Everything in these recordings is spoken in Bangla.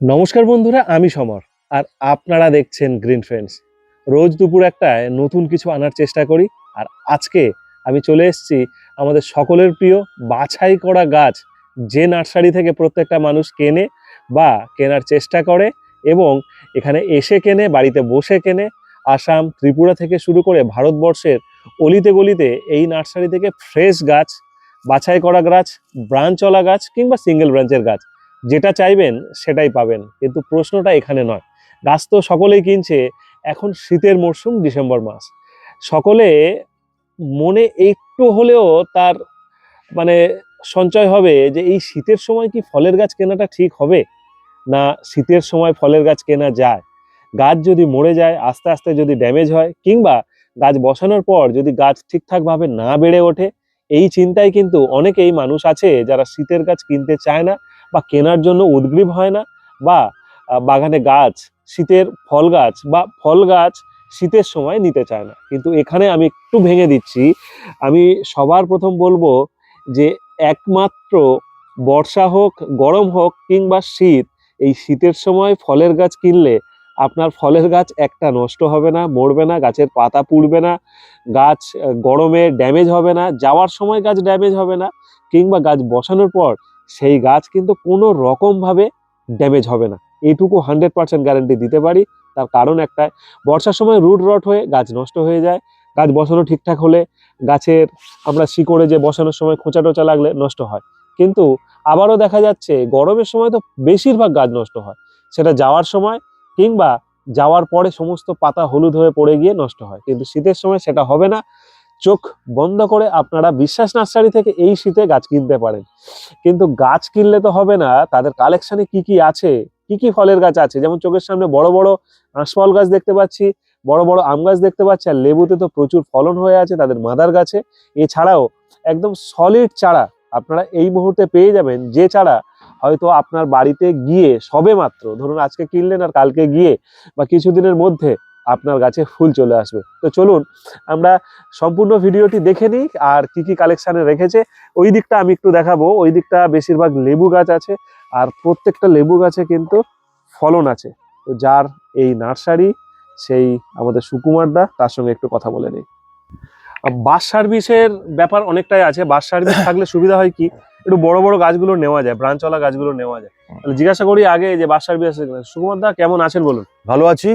নমস্কার বন্ধুরা, আমি সমর, আর আপনারা দেখছেন গ্রিন ফ্রেন্ডস রোজ দুপুর একটায় নতুন কিছু আনার চেষ্টা করি, আর আজকে আমি চলে এসেছি আমাদের সকলের প্রিয় বাছাই করা গাছ যে নার্সারি থেকে প্রত্যেকটা মানুষ কেনে বা কেনার চেষ্টা করে এবং এখানে এসে কেনে, বাড়িতে বসে কেনে। আসাম, ত্রিপুরা থেকে শুরু করে ভারতবর্ষের অলিতে গলিতে এই নার্সারি থেকে ফ্রেশ গাছ, বাছাই করা গাছ ব্রাঞ্চওয়ালা গাছ কিংবা সিঙ্গেল ব্রাঞ্চের গাছ। যেটা চাইবেন সেটাই পাবেন। কিন্তু প্রশ্নটা এখানে নয়। গাছ তো সকলেই কিনছে এখন শীতের মরশুম ডিসেম্বর মাস। সকলে মনে একটু হলেও তার মানে সঞ্চয় হবে যে এই শীতের সময় কি ফলের গাছ কেনাটা ঠিক হবে? না শীতের সময় ফলের গাছ কেনা যায়? গাছ যদি মরে যায়, আস্তে আস্তে যদি ড্যামেজ হয়, কিংবা গাছ বসানোর পর যদি গাছ ঠিকঠাকভাবে না বেড়ে ওঠে, এই চিন্তায় কিন্তু অনেকেই মানুষ আছে যারা শীতের গাছ কিনতে চায় না। বা কেনার জন্য উদ্গ্রীব হয় না বা বাগানে গাছ, শীতের ফল গাছ বা ফল গাছ শীতের সময় নিতে চায় না। কিন্তু এখানে আমি একটু ভেঙে দিচ্ছি। আমি সবার প্রথম বলব যে একমাত্র বর্ষা হোক, গরম হোক কিংবা শীত, এই শীতের সময় ফলের গাছ কিনলে আপনার ফলের গাছ একটা নষ্ট হবে না, মরবে না, গাছের পাতা পুড়বে না, গাছ গরমে ড্যামেজ হবে না, যাওয়ার সময় গাছ ড্যামেজ হবে না কিংবা গাছ বসানোর পর সেই গাছ কিন্তু কোনো রকমভাবে ড্যামেজ হবে না। এইটুকু হান্ড্রেড পার্সেন্ট গ্যারান্টি দিতে পারি। তার কারণ একটাই, বর্ষার সময় রুট রট হয়ে গাছ নষ্ট হয়ে যায়, গাছ বসানো ঠিকঠাক হলে গাছের আমরা শিকড়ে যে বসানোর সময় খোঁচা টোচা লাগলে নষ্ট হয়। কিন্তু আবারও দেখা যাচ্ছে, গরমের সময় তো বেশিরভাগ গাছ নষ্ট হয়। সেটা যাওয়ার সময় কিংবা যাওয়ার পরে সমস্ত পাতা হলুদ হয়ে পড়ে গিয়ে নষ্ট হয়। কিন্তু শীতের সময় সেটা হবে না। চোখ বন্ধ করে আপনারা বিশ্বাস নার্সারি থেকে এই শীতে গাছ কিনতে পারেন। কিন্তু গাছ কিনলে তো হবে না, তাদের কালেকশনে কি কি আছে? কি কি ফলের গাছ আছে? যেমন চোখের সামনে বড় বড় আঁশফল গাছ দেখতে পাচ্ছি, বড় বড় আম গাছ দেখতে পাচ্ছি, আর লেবুতে তো প্রচুর ফলন হয়ে আছে তাদের মাদার গাছে। এছাড়াও একদম সলিড চারা আপনারা এই মুহূর্তে পেয়ে যাবেন, যে চারা হয়তো আপনার বাড়িতে গিয়ে সবে মাত্র, ধরুন আজকে কিনলেন আর কালকে গিয়ে বা কিছুদিনের মধ্যে আপনার গাছে ফুল চলে আসবে। তো চলুন, আমরা সম্পূর্ণ ভিডিওটি দেখে নিই আর কি কি কালেকশানে রেখেছে। ওই দিকটা আমি একটু দেখাবো। ওই দিকটা বেশিরভাগ লেবু গাছ আছে আর প্রত্যেকটা লেবু গাছে কিন্তু ফলন আছে। তো যার এই নার্সারি, সেই আমাদের সুকুমার দা, তার সঙ্গে একটু কথা বলে নিই। বাস সার্ভিসের ব্যাপার অনেকটাই আছে। বাস সার্ভিস থাকলে সুবিধা হয় কি? একটু বড় বড় গাছগুলো নেওয়া যায়, ব্রাঞ্চওয়ালা গাছগুলো নেওয়া যায়। জিজ্ঞাসা করি আগে যে বাস সার্ভিস আছে। সুকুমার দা, কেমন আছেন বলুন? ভালো আছি।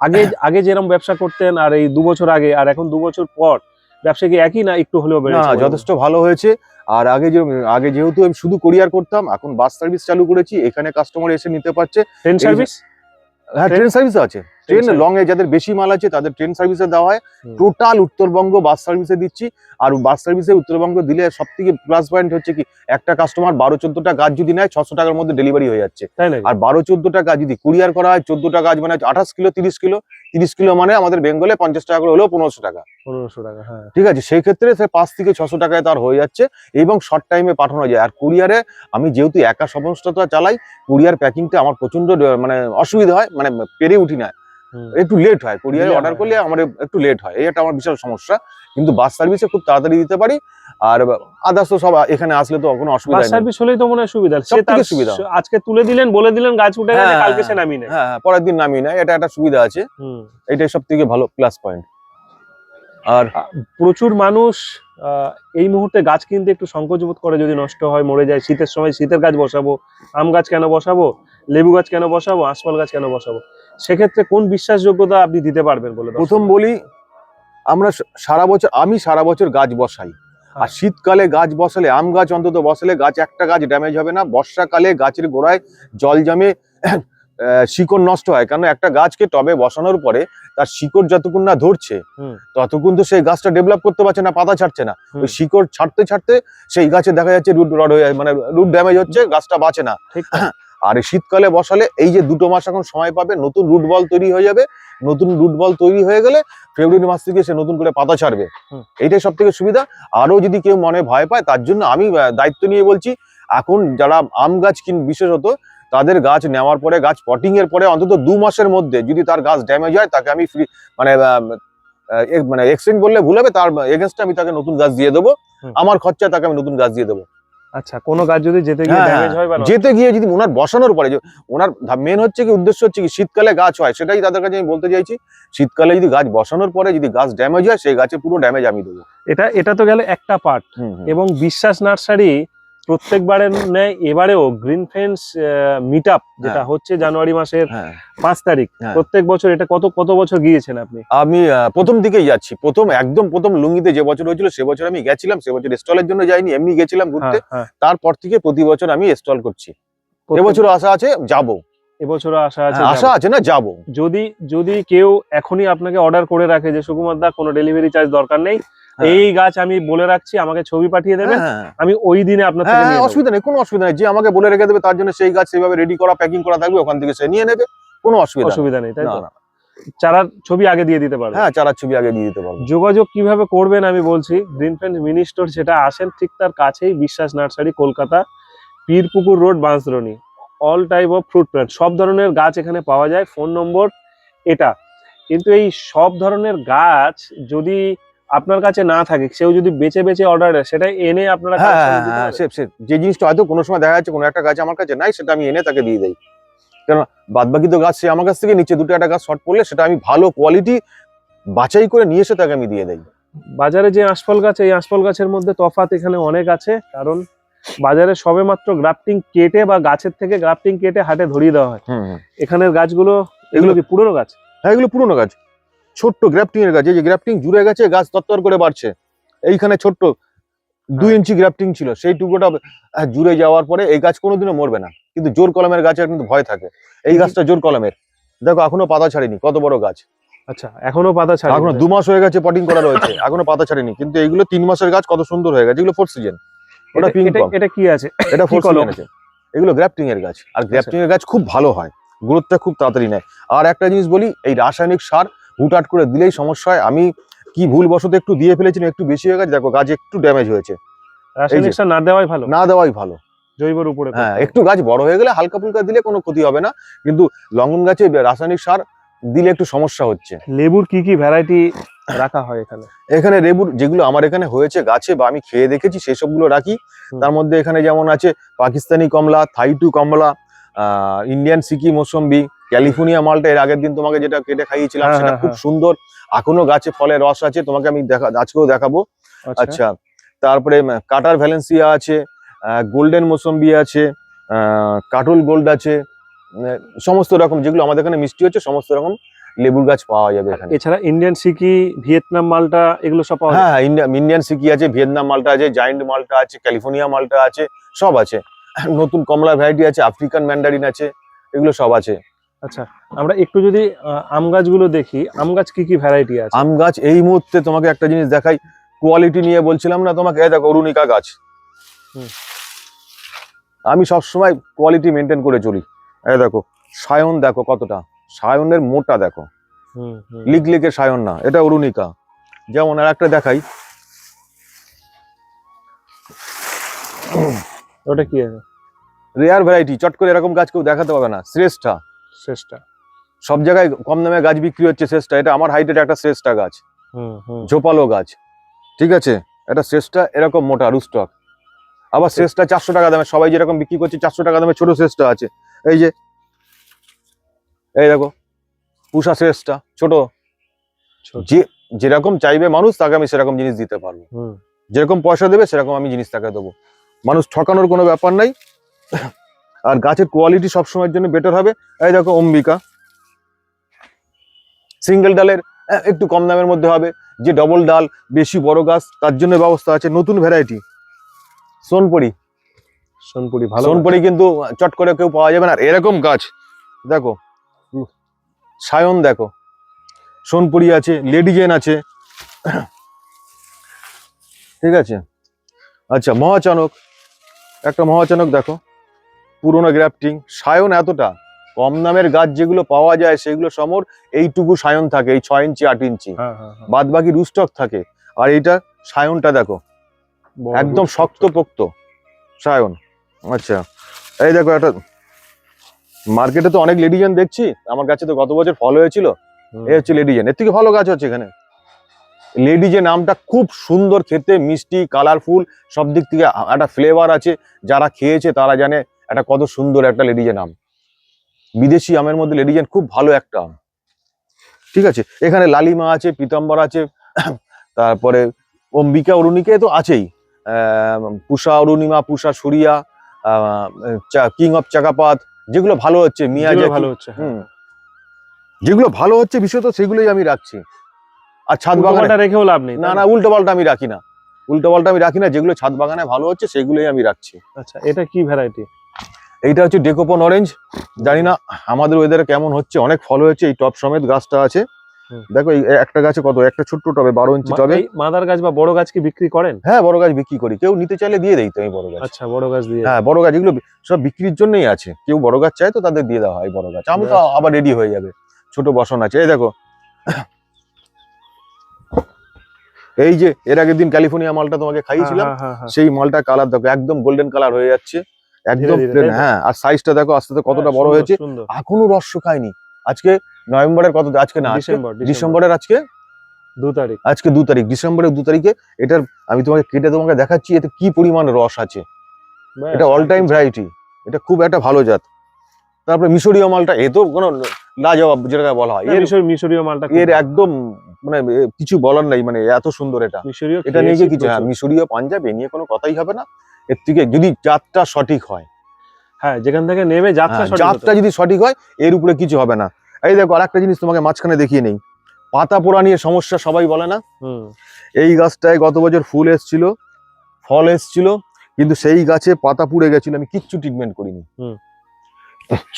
আগে আগে যেরকম ব্যবসা করতেন আর এই দু বছর আগে আর এখন দু বছর পর ব্যবসা কি একই না একটু হলেও বেড়েছে যথেষ্ট ভালো হয়েছে। আর আগে যে আগে যেহেতু আমি শুধু কোরিয়ার করতাম এখন বাস সার্ভিস চালু করেছি এখানে কাস্টমার এসে নিতে পারছে। ট্রেন সার্ভিস হ্যাঁ ট্রেন সার্ভিস আছে। ট্রেন? লং এ যাদের বেশি মাল আছে তাদের ট্রেন সার্ভিসে দেওয়া হয়। টোটাল উত্তরবঙ্গ বাস সার্ভিসে দিচ্ছি। আর বাস সার্ভিসে উত্তরবঙ্গ দিলে সব থেকে প্লাস পয়েন্ট হচ্ছে কি একটা কাস্টমার বারো চোদ্দটা গাছ যদি নেয় ছশো টাকার মধ্যে ডেলিভারি হয়ে যাচ্ছে। আর বারো চোদ্দটা গাছ যদি কুরিয়ার করা হয় চোদ্দটা গাছ মানে আঠাশ কিলো তিরিশ কিলো তিরিশ কিলো মানে আমাদের বেঙ্গলে পঞ্চাশ টাকা করে হলেও পনেরোশো টাকা। পনেরোশো টাকা হ্যাঁ। ঠিক আছে? সেই ক্ষেত্রে সে পাঁচ থেকে ছশো টাকায় তার হয়ে যাচ্ছে এবং শর্ট টাইমে পাঠানো যায়। আর কুরিয়ারে আমি যেহেতু একা সমস্তটা চালাই কুরিয়ার প্যাকিংটা আমার প্রচণ্ড মানে অসুবিধা হয় মানে পেরে উঠি না। একটু লেট হয়। কুরিয়ারে অর্ডার করলে আমার একটু লেট হয়। একটা আমার বিশাল সমস্যা। কিন্তু বাস সার্ভিসে খুব তাড়াতাড়ি দিতে পারি। আর আদার্স তো সব এখানে আসলে তো কোনো অসুবিধা বাস নেই। সার্ভিস হলেই তো মনে হয় সুবিধা। সে সবথেকে তার সুবিধা। আজকে তুলে দিলেন বলে দিলেন গাছ উঠে গেছে হ্যাঁ, কালকে সে নামিয়ে নেয় হ্যাঁ হ্যাঁ, পরের দিন নামিয়ে নেয়। এটা একটা সুবিধা আছে। হুম। এটাই সব থেকে ভালো প্লাস পয়েন্ট আর প্রচুর মানুষ আহ, এই মুহূর্তে গাছ কিনতে একটু সংকোচ বোধ করে। যদি নষ্ট হয় মরে যায় শীতের সময় শীতের গাছ বসাবো আম গাছ কেন বসাবো লেবু গাছ কেন বসাবো আশফল গাছ কেন বসাবো? সেক্ষেত্রে কোন বিশ্বাসযোগ্যতা আপনি দিতে পারবেন বলে প্রথম বলি আমরা সারা বছর আমি সারা বছর গাছ বসাই। আর হ্যাঁ। শীতকালে গাছ বসালে আম গাছ অন্তত বসালে গাছ একটা গাছ ড্যামেজ হবে না। বর্ষাকালে গাছের গোড়ায় জল জমে শিকড় নষ্ট হয়। কারণ একটা গাছকে টবে বসানোর পরে তার শিকড় যতক্ষণ না ধরছে। ততক্ষণ তো সেই গাছটা ডেভেলপ করতে পারছে না পাতা ছাড়ছে না। ওই শিকড় ছাড়তে ছাড়তে সেই গাছে দেখা যাচ্ছে রুট রড হয়ে যায়, মানে রুট ড্যামেজ হচ্ছে গাছটা বাঁচে না? আর এই শীতকালে বসালে এই যে দুটো মাস এখন সময় পাবে নতুন রুট বল তৈরি হয়ে যাবে। নতুন রুট বল তৈরি হয়ে গেলে ফেব্রুয়ারি মাস থেকে সে নতুন করে পাতা ছাড়বে। এইটাই সব থেকে সুবিধা। আরও যদি কেউ মনে ভয় পায় তার জন্য আমি দায়িত্ব নিয়ে বলছি এখন যারা আম গাছ কিন বিশেষত তাদের গাছ নেওয়ার পরে গাছ পটিং এর পরে অন্তত দু মাসের মধ্যে যদি তার গাছ ড্যামেজ হয় তাকে আমি ফ্রি মানে মানে এক্সচেঞ্জ বললে ভুল হবে তার এগেনস্টে আমি তাকে নতুন গাছ দিয়ে দেবো। আমার খরচা তাকে আমি নতুন গাছ দিয়ে দেবো। আচ্ছা কোনো গাছ যদি যেতে গিয়ে হ্যাঁ, ড্যামেজ হয় বা যেতে গিয়ে যদি ওনার বসানোর পরে যে ওনার মেন হচ্ছে কি উদ্দেশ্য হচ্ছে কি শীতকালে গাছ হয় সেটাই তাদের কাছে আমি বলতে চাইছি। শীতকালে যদি গাছ বসানোর পরে যদি গাছ ড্যামেজ হয় সেই গাছে পুরো ড্যামেজ আমি দেবো। এটা এটা তো গেল একটা পার্ট। এবং বিশ্বাস নার্সারি প্রত্যেকবারের ন্যায় এবারেও গ্রিন ফেন্স মিট আপ যেটা। হচ্ছে জানুয়ারি মাসের হ্যাঁ। পাঁচ তারিখ হ্যাঁ। প্রত্যেক বছর এটা কত কত বছর গিয়েছেন আপনি? আমি প্রথম দিকেই যাচ্ছি। প্রথম একদম প্রথম লুঙ্গিতে যে বছর হয়েছিল সে বছর আমি গেছিলাম সে বছর স্টলের জন্য যাইনি এমনি গেছিলাম ঘুরতে। হ্যাঁ। হ্যাঁ তারপর থেকে প্রতি বছর আমি স্টল করছি। এবছর আশা আছে যাব। এবছরও আশা আছে আশা আছে না যাব। যদি যদি কেউ এখনই আপনাকে অর্ডার করে রাখে যে সুকুমার দা কোনো ডেলিভারি চার্জ দরকার নেই। এই গাছ আমি বলে রাখছি আমাকে ছবি পাঠিয়ে দেবেন। হ্যাঁ, হ্যাঁ। আমি ওই দিনে আপনার হ্যাঁ অসুবিধা নেই কোনো অসুবিধা নেই। যে আমাকে বলে রেখে দেবে তার জন্য সেই গাছ সেভাবে রেডি করা প্যাকিং করা থাকবে ওখান থেকে সে নিয়ে নেবে। কোনো অসুবিধা। অসুবিধা নেই তাই না, চারার ছবি আগে দিয়ে দিতে পারবেন। হ্যাঁ চারার ছবি আগে দিয়ে দিতে পারবে। যোগাযোগ কীভাবে করবেন আমি বলছি গ্রিন ফ্রেন্ড মিনি স্টোর যেটা আসেন ঠিক তার কাছেই Biswas nursery Kolkata Pirpukur road Bansdroni all type of fruit plant সব ধরনের গাছ এখানে পাওয়া যায়। ফোন নম্বর এটা। কিন্তু এই সব ধরনের গাছ যদি আপনার কাছে না থাকে সেও যদি বেছে বেছে অর্ডার দেয় সেটা এনে আপনারা হ্যাঁ হ্যাঁ, হ্যাঁ যে জিনিসটা হয়তো কোনো সময় দেখা যাচ্ছে কোনো একটা গাছ আমার কাছে নাই সেটা আমি এনে তাকে দিয়ে দেই। কেন বাদ বাকি তো গাছ সে আমার কাছ থেকে নিচে দুটো একটা গাছ শর্ট পড়লে সেটা আমি ভালো কোয়ালিটি বাছাই করে নিয়ে এসে তাকে আমি দিয়ে দেই। বাজারে যে আঁশফল গাছ এই আঁশফল গাছের মধ্যে তফাৎ এখানে অনেক আছে কারণ বাজারে সবেমাত্র গ্রাফটিং কেটে বা গাছের থেকে গ্রাফটিং কেটে হাটে ধরিয়ে দেওয়া হয়। এখানের গাছগুলো এগুলো কি পুরনো গাছ? হ্যাঁ এগুলো পুরনো গাছ। ছোট্ট গ্রাফটিং এর গাছ এই যে গ্রাফটিং জুড়ে গেছে গাছ তত্তর করে বাড়ছে। এইখানে ছোট্ট দুই হ্যাঁ। ইঞ্চি গ্রাফটিং ছিল সেই টুকরোটা জুড়ে যাওয়ার পরে এই গাছ কোনোদিনও মরবে না। কিন্তু জোর কলমের গাছের কিন্তু ভয় থাকে। এই গাছটা জোর কলমের। দেখো এখনও পাতা ছাড়েনি কত বড় গাছ। আচ্ছা এখনও পাতা ছাড়ে এখনও দু মাস হয়ে গেছে পটিং করা রয়েছে এখনও পাতা ছাড়েনি। কিন্তু এইগুলো তিন মাসের গাছ কত সুন্দর হয়ে গেছে এগুলো ফোর্থ সিজন ওটা এটা কি আছে? এটা ফোর্থ সিজন আছে। এগুলো গ্রাফটিং এর গাছ। আর গ্রাফটিং এর গাছ খুব ভালো হয়। গ্রোথটা খুব তাড়াতাড়ি নেয়। আর একটা জিনিস বলি এই রাসায়নিক সার হুটহাট করে দিলেই সমস্যা হয়। আমি কি ভুল বশত একটু দিয়ে ফেলেছিলাম একটু বেশি হয়ে গেছে দেখো গাছ একটু ড্যামেজ হয়েছে। রাসায়নিক সার না দেওয়াই ভালো? না দেওয়াই ভালো। জৈবর উপরে হ্যাঁ একটু গাছ বড় হয়ে গেলে হালকা ফুলকা দিলে কোনো ক্ষতি হবে না কিন্তু লঙ্ঘন গাছে রাসায়নিক সার দিলে একটু সমস্যা হচ্ছে। লেবুর কি কি ভ্যারাইটি রাখা হয় এখানে? এখানে লেবুর যেগুলো আমার এখানে হয়েছে গাছে বা আমি খেয়ে দেখেছি সেই সবগুলো রাখি। তার মধ্যে এখানে যেমন আছে পাকিস্তানি কমলা থাইটু কমলা আহ, ইন্ডিয়ান সিকি মৌসম্বি ক্যালিফোর্নিয়া মালটা এর আগের দিন তোমাকে যেটা কেটে খাইয়েছিলাম হ্যাঁ, সেটা হ্যাঁ, খুব হ্যাঁ। সুন্দর। এখনও গাছে ফলে রস আছে তোমাকে আমি দেখা আজকেও দেখাবো। আচ্ছা। আচ্ছা তারপরে কাটার ভ্যালেন্সিয়া আছে গোল্ডেন মৌসম্বি আছে আহ, কাটল গোল্ড আছে সমস্ত রকম যেগুলো আমাদের এখানে মিষ্টি হচ্ছে সমস্ত রকম লেবুর গাছ পাওয়া যাবে এখানে। এছাড়া ইন্ডিয়ান সিকি ভিয়েতনাম মালটা এগুলো সব পাওয়া যায় হ্যাঁ ইন্ডিয়া- ইন্ডিয়ান সিকি আছে ভিয়েতনাম মালটা আছে জায়েন্ট মালটা আছে ক্যালিফোর্নিয়া মালটা আছে সব আছে। নতুন কমলা ভ্যারাইটি আছে আফ্রিকান ম্যান্ডারিন আছে এগুলো সব আছে। আচ্ছা আমরা একটু যদি আম গাছগুলো দেখি আম গাছ কি কি ভ্যারাইটি আছে? আম গাছ এই মুহূর্তে তোমাকে একটা জিনিস দেখাই কোয়ালিটি নিয়ে বলছিলাম না তোমাকে এই দেখো অরুণিকা গাছ। আমি সবসময় কোয়ালিটি মেনটেন করে চলি। এই দেখো সায়ন দেখো কতটা সায়নের মোটা দেখো। লিক লিকের সায়ন না এটা অরুণিকা। যেমন আর একটা দেখাই। ওটা কি আছে? রেয়ার ভ্যারাইটি চট করে এরকম গাছ কেউ দেখাতে পাবে না শ্রেষ্ঠা। শেষটা। সব জায়গায় কম দামে গাছ বিক্রি হচ্ছে শ্রেষ্ঠা এটা আমার হাইটের একটা শ্রেষ্ঠা গাছ। হুম হুম। ঝোপালো গাছ। ঠিক আছে? এটা শ্রেষ্ঠা এরকম মোটা রুস্টক। আবার শ্রেষ্ঠা চারশো টাকা দামে। সবাই যেরকম বিক্রি করছে চারশো টাকা দামে ছোট শ্রেষ্ঠা আছে। এই যে এই দেখো পুষা শ্রেষ্ঠা ছোট। ছোট। যে যেরকম চাইবে মানুষ তাকে আমি সেরকম জিনিস দিতে পারব। হুম। যেরকম পয়সা দেবে সেরকম আমি জিনিস তাকে দেবো। মানুষ ঠকানোর কোনো ব্যাপার নাই। আর গাছের কোয়ালিটি সবসময়ের জন্য বেটার হবে। এই দেখো অম্বিকা। সিঙ্গেল ডালের একটু কম দামের মধ্যে হবে। যে ডবল ডাল বেশি বড় গাছ তার জন্য ব্যবস্থা আছে নতুন ভ্যারাইটি সোনপুরি। সোনপুরি ভালো সোনপুরি কিন্তু চট করে কেউ পাওয়া যাবে না। আর এরকম গাছ দেখো সায়ন দেখো। সোনপুরি আছে লেডিজেন আছে। ঠিক আছে? আচ্ছা মহাচানক। একটা মহাচানক দেখো। পুরোনো গ্রাফটিং। সায়ন এতটা। কম দামের গাছ যেগুলো পাওয়া যায় সেগুলো সমর এইটুকু সায়ন থাকে এই ছয় ইঞ্চি আট ইঞ্চি। বাদ বাকি রুস্টক থাকে। আর এইটা সায়নটা দেখো। একদম শক্ত পোক্ত সায়ন। আচ্ছা এই দেখো একটা মার্কেটে তো অনেক লেডিজেন দেখছি। আমার কাছে তো গত বছর ফল হয়েছিল। এই হচ্ছে লেডিজেন। এর থেকে ভালো গাছ হচ্ছে এখানে। লেডি যে নামটা খুব সুন্দর খেতে মিষ্টি কালারফুল সব দিক থেকে একটা ফ্লেভার আছে। যারা খেয়েছে তারা জানে একটা কত সুন্দর একটা লেডিজেন আম বিদেশি আমের মধ্যে লেডিজেন খুব ভালো একটা আম। ঠিক আছে? এখানে লালিমা আছে পিতাম্বর আছে তারপরে অম্বিকা অরুণিকে তো আছেই। পুষা অরুণিমা পুষা সুরিয়া কিং অফ চাকাপাত যেগুলো ভালো হচ্ছে মিয়া ভালো হচ্ছে হ্যাঁ। যেগুলো ভালো হচ্ছে বিশেষত সেগুলোই আমি রাখছি। আর ছাদ বাগানে উল্টোপাল্টা রেখেও লাভ নেই না না উল্টো পাল্টা আমি রাখি না। উল্টো পাল্টা আমি রাখি না যেগুলো ছাদ বাগানে ভালো হচ্ছে সেগুলোই আমি রাখছি। আচ্ছা এটা কি ভ্যারাইটি এইটা হচ্ছে ডেকোপন অরেঞ্জ জানি না আমাদের ওয়েদারে কেমন হচ্ছে অনেক ফল হয়েছে এই টপ সমেত গাছটা আছে। দেখো এই একটা গাছে কত একটা ছোট্ট টবে বারো ইঞ্চি টবে। মাদার গাছ বা বড় গাছ কি বিক্রি করেন? হ্যাঁ বড় গাছ বিক্রি করি। কেউ নিতে চাইলে দিয়ে দেই তো আমি বড় গাছ। আচ্ছা বড় গাছ দিয়ে। হ্যাঁ বড় গাছ এগুলো সব বিক্রির জন্যই আছে। কেউ বড় গাছ চায় তো তাদের দিয়ে দেওয়া হয় বড় গাছ। আমি তো আবার রেডি হয়ে যাবে। ছোট বসন আছে। এই দেখো। এই যে এর আগের দিন ক্যালিফোর্নিয়া মালটা তোমাকে খাইয়েছিলাম হ্যাঁ, হ্যাঁ, হ্যাঁ। সেই মালটা কালার দেখো একদম গোল্ডেন কালার হয়ে যাচ্ছে। একদম? হ্যাঁ। আর সাইজটা দেখো আস্তে আস্তে কতটা বড় হয়েছে। এখনও রস শুকায়নি আজকে নভেম্বরের কত আজকে না ডিসেম্বরের আজকে? দু তারিখ। আজকে দু তারিখ ডিসেম্বরের দু তারিখে। এটার আমি তোমাকে কেটে তোমাকে দেখাচ্ছি এতে কি পরিমাণ রস আছে। এটা অল টাইম ভ্যারাইটি এটা খুব একটা ভালো জাত। তারপরে মিশরীয় মালটা এ তো কোনো লাজবাব যেটা বলা হয়। এর মিশরীয় মালটা এর একদম মানে কিছু বলার নাই মানে এত সুন্দর এটা। মিশরীয় এটা নিয়ে কিছু? হ্যাঁ মিশরীয় পাঞ্জাব এ নিয়ে কোনো কথাই হবে না। এর থেকে যদি জাতটা সঠিক হয়। হ্যাঁ যেখান থেকে নেমে যাত্রা হ্যাঁ, হবে। যদি সঠিক হয় এর উপরে কিছু হবে না। এই দেখো আরেকটা জিনিস তোমাকে মাঝখানে দেখিয়ে নেই। পাতা পোড়া নিয়ে সমস্যা সবাই বলে না। হুম, এই গাছটায় গত বছর ফুল এসছিল ফল এসছিল কিন্তু সেই গাছে পাতা পুড়ে গেছিল আমি কিচ্ছু ট্রিটমেন্ট করিনি। হুম।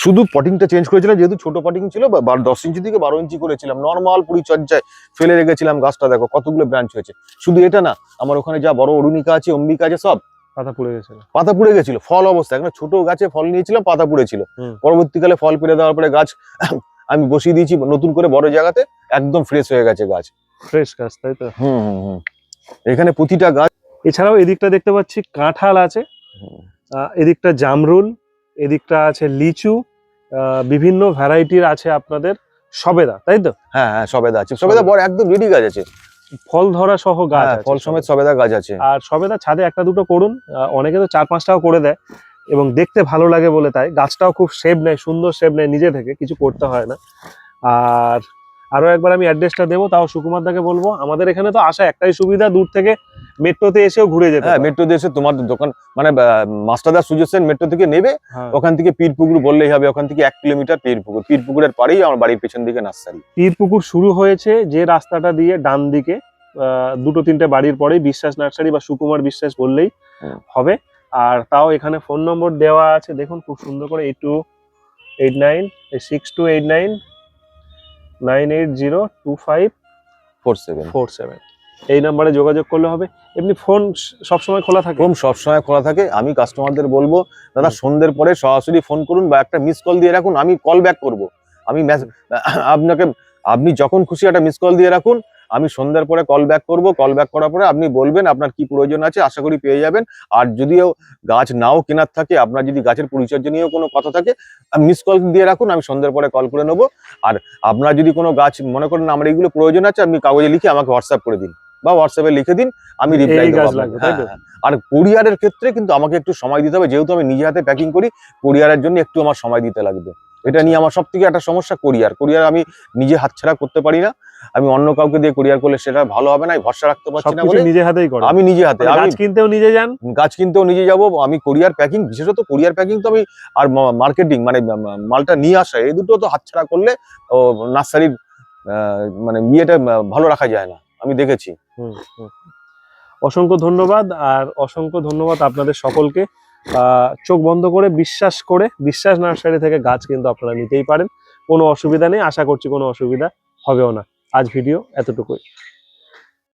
শুধু পটিংটা চেঞ্জ করেছিলাম যেহেতু ছোট পটিং ছিল দশ ইঞ্চি থেকে বারো ইঞ্চি করেছিলাম। নর্মাল পরিচর্যায় ফেলে রেখেছিলাম গাছটা দেখো কতগুলো ব্রাঞ্চ হয়েছে। শুধু এটা না আমার ওখানে যা বড় অরুণিকা আছে অম্বিকা আছে সব পাতা পুড়ে গেছিল। পাতা পুড়ে গেছিল ফল অবস্থা। একটা ছোট গাছে ফল নিয়েছিলাম পাতা পুড়েছিল। পরবর্তীকালে ফল পেরে দেওয়ার পরে গাছ আমি বসিয়ে দিয়েছি নতুন করে বড় জায়গাতে একদম ফ্রেশ হয়ে গেছে গাছ। ফ্রেশ গাছ তাই তো? হুম হুম হুম। এখানে প্রতিটা গাছ এছাড়াও এদিকটা দেখতে পাচ্ছি কাঁঠাল আছে। এদিকটা জামরুল এদিকটা আছে লিচু আহ, বিভিন্ন ভ্যারাইটির আছে আপনাদের সবেদা তাই তো? হ্যাঁ হ্যাঁ সবেদা আছে। সবেদা বড় একদম রেডি গাছ আছে। ফল ধরা সহ গাছ হ্যাঁ, ফল সমেত সবেদা। গাছ আছে। আর সবেদা ছাদে একটা দুটো করুন অনেকে তো চার পাঁচটাও করে দেয় এবং দেখতে ভালো লাগে বলে তাই। গাছটাও খুব সেভ নেয় সুন্দর সেভ নেয় নিজে থেকে কিছু করতে হয় না। আর আরও একবার আমি অ্যাড্রেসটা দেবো তাও সুকুমার দাকে বলব। আমাদের এখানে তো আসা একটাই সুবিধা দূর থেকে মেট্রোতে এসেও ঘুরে যেতে হ্যাঁ মেট্রোতে এসে তোমার দোকান মানে মাস্টারদার সুজেশন মেট্রো থেকে নেবে হ্যাঁ। ওখান থেকে পীরপুকুর বললেই হবে ওখান থেকে এক কিলোমিটার পীরপুকুর। পীরপুকুরের পাড়েই আমার বাড়ির পেছন দিকে নার্সারি। পীরপুকুর শুরু হয়েছে যে রাস্তাটা দিয়ে ডান দিকে দুটো তিনটে বাড়ির পরেই বিশ্বাস নার্সারি বা সুকুমার বিশ্বাস বললেই হবে। আর তাও এখানে ফোন নম্বর দেওয়া আছে দেখুন খুব সুন্দর করে eight two eight nine six two eight nine nine eight zero two five four seven four seven এই নাম্বারে যোগাযোগ করলে হবে। এমনি ফোন সবসময় খোলা থাকে। রুম সবসময় খোলা থাকে। আমি কাস্টমারদের বলব দাদা সন্ধ্যের পরে সরাসরি ফোন করুন বা একটা মিস কল দিয়ে রাখুন আমি কল ব্যাক করব। আমি আপনাকে আপনি যখন খুশি একটা মিস কল দিয়ে রাখুন আমি সন্ধ্যার পরে কল ব্যাক করব। কল ব্যাক করার পরে আপনি বলবেন আপনার কি প্রয়োজন আছে আশা করি পেয়ে যাবেন। আর যদিও গাছ নাও কেনার থাকে আপনার যদি গাছের পরিচর্যা নিয়েও কোনো কথা থাকে মিস কল দিয়ে রাখুন আমি সন্ধ্যার পরে কল করে নেব। আর আপনার যদি কোনো গাছ মনে করেন আমার এইগুলো প্রয়োজন আছে আপনি কাগজে লিখে আমাকে হোয়াটসঅ্যাপ করে দিন। বা হোয়াটসঅ্যাপে লিখে দিন আমি রিপ্লাই? হ্যাঁ, হ্যাঁ। আর কোরিয়ারের ক্ষেত্রে কিন্তু আমাকে একটু সময় দিতে হবে যেহেতু আমি নিজে হাতে প্যাকিং করি কোরিয়ারের জন্য একটু আমার সময় দিতে লাগবে। এটা নিয়ে আমার সব থেকে একটা সমস্যা কোরিয়ার কোরিয়ার আমি নিজে হাতছাড়া করতে পারি না। আমি অন্য কাউকে দিয়ে কোরিয়ার করলে সেটা ভালো হবে না ভরসা রাখতে পারছি না বলে নিজে হাতেই করে। আমি নিজে হাতে। গাছ কিনতেও নিজে যান। গাছ কিনতেও নিজে যাব। আমি কোরিয়ার প্যাকিং বিশেষত কোরিয়ার প্যাকিং তো আমি আর মার্কেটিং মানে মালটা নিয়ে আসা এই দুটো তো হাতছাড়া করলে ও নার্সারির মানে ইয়েটা ভালো রাখা যায় না। আমি দেখেছি। অসংখ্য ধন্যবাদ আর অসংখ্য ধন্যবাদ আপনাদের সকলকে। চোখ বন্ধ করে বিশ্বাস করে, বিশ্বাস নার্সারি থেকে গাছ কিন্তু আপনারা নিতেই পারেন। কোনো অসুবিধা নেই, আশা করছি কোনো অসুবিধা হবেও না। আজ ভিডিও এতটুকুই।